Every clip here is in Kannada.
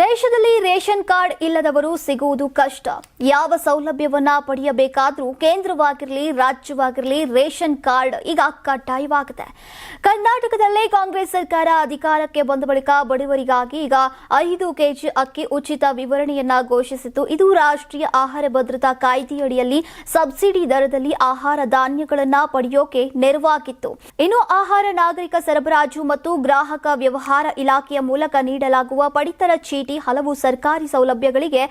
ದೇಶದಲ್ಲಿ ರೇಷನ್ ಕಾರ್ಡ್ ಇಲ್ಲದವರು ಸಿಗುವುದು ಕಷ್ಟ. ಯಾವ ಸೌಲಭ್ಯವನ್ನ ಪಡೆಯಬೇಕಾದ್ರೂ ಕೇಂದ್ರವಾಗಿರಲಿ, ರಾಜ್ಯವಾಗಿರಲಿ ರೇಷನ್ ಕಾರ್ಡ್ ಈಗ ಕಡ್ಡಾಯವಾಗಿದೆ. ಕರ್ನಾಟಕದಲ್ಲೇ ಕಾಂಗ್ರೆಸ್ ಸರ್ಕಾರ ಅಧಿಕಾರಕ್ಕೆ ಬಂದ ಬಳಿಕ ಬಡವರಿಗಾಗಿ ಈಗ ಐದು ಕೆಜಿ ಅಕ್ಕಿ ಉಚಿತ ವಿವರಣೆಯನ್ನ ಘೋಷಿಸಿತು ಇದು ರಾಷ್ಟ್ರೀಯ ಆಹಾರ ಭದ್ರತಾ ಕಾಯ್ದೆಯಡಿಯಲ್ಲಿ ಸಬ್ಸಿಡಿ ದರದಲ್ಲಿ ಆಹಾರ ಧಾನ್ಯಗಳನ್ನ ಪಡೆಯೋಕೆ ನೆರವಾಗಿತ್ತು. ಇನ್ನು ಆಹಾರ ನಾಗರಿಕ ಸರಬರಾಜು ಮತ್ತು ಗ್ರಾಹಕ ವ್ಯವಹಾರ ಇಲಾಖೆಯ ಮೂಲಕ ನೀಡಲಾಗುವ ಪಡಿತರ ಚೀಟಿ ಹಲವು ಸರ್ಕಾರಿ ಸೌಲಭ್ಯಗಳಿಗೆ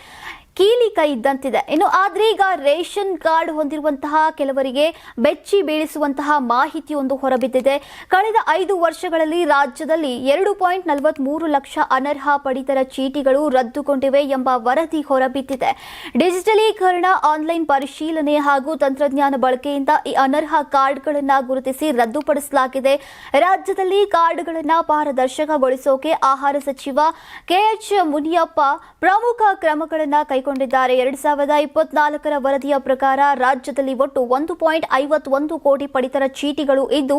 ಕೀಲಿ ಕೈ ಇದ್ದಂತಿದೆ. ಇನ್ನು ಆದ್ರೆ ಈಗ ರೇಷನ್ ಕಾರ್ಡ್ ಹೊಂದಿರುವಂತಹ ಕೆಲವರಿಗೆ ಬೆಚ್ಚಿ ಬೀಳಿಸುವಂತಹ ಮಾಹಿತಿಯೊಂದು ಹೊರಬಿದ್ದಿದೆ. ಕಳೆದ ಐದು ವರ್ಷಗಳಲ್ಲಿ ರಾಜ್ಯದಲ್ಲಿ ಎರಡು ಪಾಯಿಂಟ್ ನಲವತ್ಮೂರು ಲಕ್ಷ ಅನರ್ಹ ಪಡಿತರ ಚೀಟಿಗಳು ರದ್ದುಗೊಂಡಿವೆ ಎಂಬ ವರದಿ ಹೊರಬಿದ್ದಿದೆ. ಡಿಜಿಟಲೀಕರಣ, ಆನ್ಲೈನ್ ಪರಿಶೀಲನೆ ಹಾಗೂ ತಂತ್ರಜ್ಞಾನ ಬಳಕೆಯಿಂದ ಈ ಅನರ್ಹ ಕಾರ್ಡ್ಗಳನ್ನು ಗುರುತಿಸಿ ರದ್ದುಪಡಿಸಲಾಗಿದೆ. ರಾಜ್ಯದಲ್ಲಿ ಕಾರ್ಡ್ಗಳನ್ನು ಪಾರದರ್ಶಕಗೊಳಿಸೋಕೆ ಆಹಾರ ಸಚಿವ ಕೆಎಚ್ ಮುನಿಯಪ್ಪ ಪ್ರಮುಖ ಕ್ರಮಗಳನ್ನು ಕೈಗೊಂಡಿದ್ದಾರೆ ಎರಡ್ ಸಾವಿರದ ಇಪ್ಪತ್ನಾಲ್ಕರ ವರದಿಯ ಪ್ರಕಾರ ರಾಜ್ಯದಲ್ಲಿ ಒಟ್ಟು ಒಂದು ಪಾಯಿಂಟ್ ಐವತ್ತೊಂದು ಕೋಟಿ ಪಡಿತರ ಚೀಟಿಗಳು ಇದ್ದು,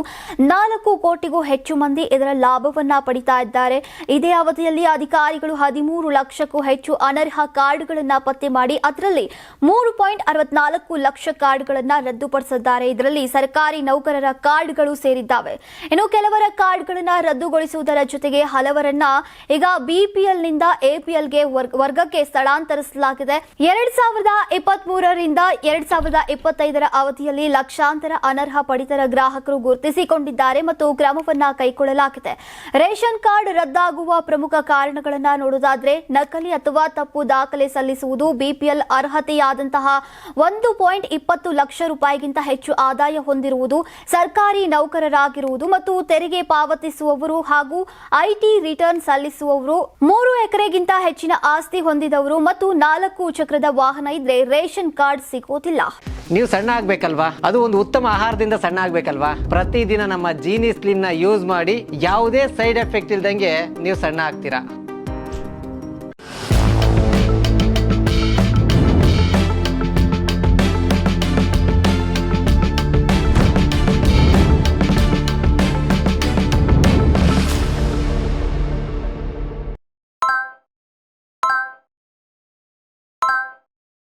ನಾಲ್ಕು ಕೋಟಿಗೂ ಹೆಚ್ಚು ಮಂದಿ ಇದರ ಲಾಭವನ್ನ ಪಡಿತಾ ಇದ್ದಾರೆ. ಇದೇ ಅವಧಿಯಲ್ಲಿ ಅಧಿಕಾರಿಗಳು ಹದಿಮೂರು ಲಕ್ಷಕ್ಕೂ ಹೆಚ್ಚು ಅನರ್ಹ ಕಾರ್ಡ್ಗಳನ್ನ ಪತ್ತೆ ಮಾಡಿ, ಅದರಲ್ಲಿ ಮೂರು ಪಾಯಿಂಟ್ ಅರವತ್ನಾಲ್ಕು ಲಕ್ಷ ಕಾರ್ಡ್ಗಳನ್ನ ರದ್ದುಪಡಿಸಿದ್ದಾರೆ. ಇದರಲ್ಲಿ ಸರ್ಕಾರಿ ನೌಕರರ ಕಾರ್ಡ್ಗಳು ಸೇರಿದ್ದಾವೆ. ಇನ್ನು ಕೆಲವರ ಕಾರ್ಡ್ಗಳನ್ನ ರದ್ದುಗೊಳಿಸುವುದರ ಜೊತೆಗೆ ಹಲವರನ್ನ ಈಗ ಬಿಪಿಎಲ್ನಿಂದ ಎಪಿಎಲ್ಗೆ ವರ್ಗಕ್ಕೆ ಸ್ಥಳಾಂತರಿಸಲಾಗಿದೆ. ಎರಡ್ ಸಾವಿರದ ಇಪ್ಪತ್ತ್ ಮೂರರಿಂದ ಎರಡ್ ಸಾವಿರದ ಇಪ್ಪತ್ತೈದರ ಅವಧಿಯಲ್ಲಿ ಲಕ್ಷಾಂತರ ಅನರ್ಹ ಪಡಿತರ ಗ್ರಾಹಕರು ಗುರುತಿಸಿಕೊಂಡಿದ್ದಾರೆ ಮತ್ತು ಕ್ರಮವನ್ನ ಕೈಗೊಳ್ಳಲಾಗಿದೆ. ರೇಷನ್ ಕಾರ್ಡ್ ರದ್ದಾಗುವ ಪ್ರಮುಖ ಕಾರಣಗಳನ್ನ ನೋಡುವುದಾದ್ರೆ, ನಕಲಿ ಅಥವಾ ತಪ್ಪು ದಾಖಲೆ ಸಲ್ಲಿಸುವುದು ಬಿಪಿಎಲ್ ಅರ್ಹತೆಯಾದಂತಹ ಒಂದು ಪಾಯಿಂಟ್ ಇಪ್ಪತ್ತು ಲಕ್ಷ ರೂಪಾಯಿಗಿಂತ ಹೆಚ್ಚು ಆದಾಯ ಹೊಂದಿರುವುದು, ಸರ್ಕಾರಿ ನೌಕರರಾಗಿರುವುದು ಮತ್ತು ತೆರಿಗೆ ಪಾವತಿಸುವವರು ಹಾಗೂ ಐಟಿ ರಿಟರ್ನ್ ಸಲ್ಲಿಸುವವರು, ಮೂರು ಎಕರೆಗಿಂತ ಹೆಚ್ಚಿನ ಆಸ್ತಿ ಹೊಂದಿದವರು ಮತ್ತು ನಾಲ್ಕು ಚಕ್ರದ ವಾಹನ ಇದ್ರೆ ರೇಷನ್ ಕಾರ್ಡ್ ಸಿಗೋದಿಲ್ಲ. ನೀವು ಸಣ್ಣ ಆಗ್ಬೇಕಲ್ವಾ? ಅದು ಒಂದು ಉತ್ತಮ ಆಹಾರದಿಂದ ಸಣ್ಣ ಆಗ್ಬೇಕಲ್ವಾ? ಪ್ರತಿದಿನ ನಮ್ಮ ಜೀನಿ ಸ್ಲಿಮ್ನ ಯೂಸ್ ಮಾಡಿ ಯಾವುದೇ ಸೈಡ್ ಎಫೆಕ್ಟ್ ಇಲ್ದಂಗೆ ನೀವು ಸಣ್ಣ ಆಗ್ತೀರಾ?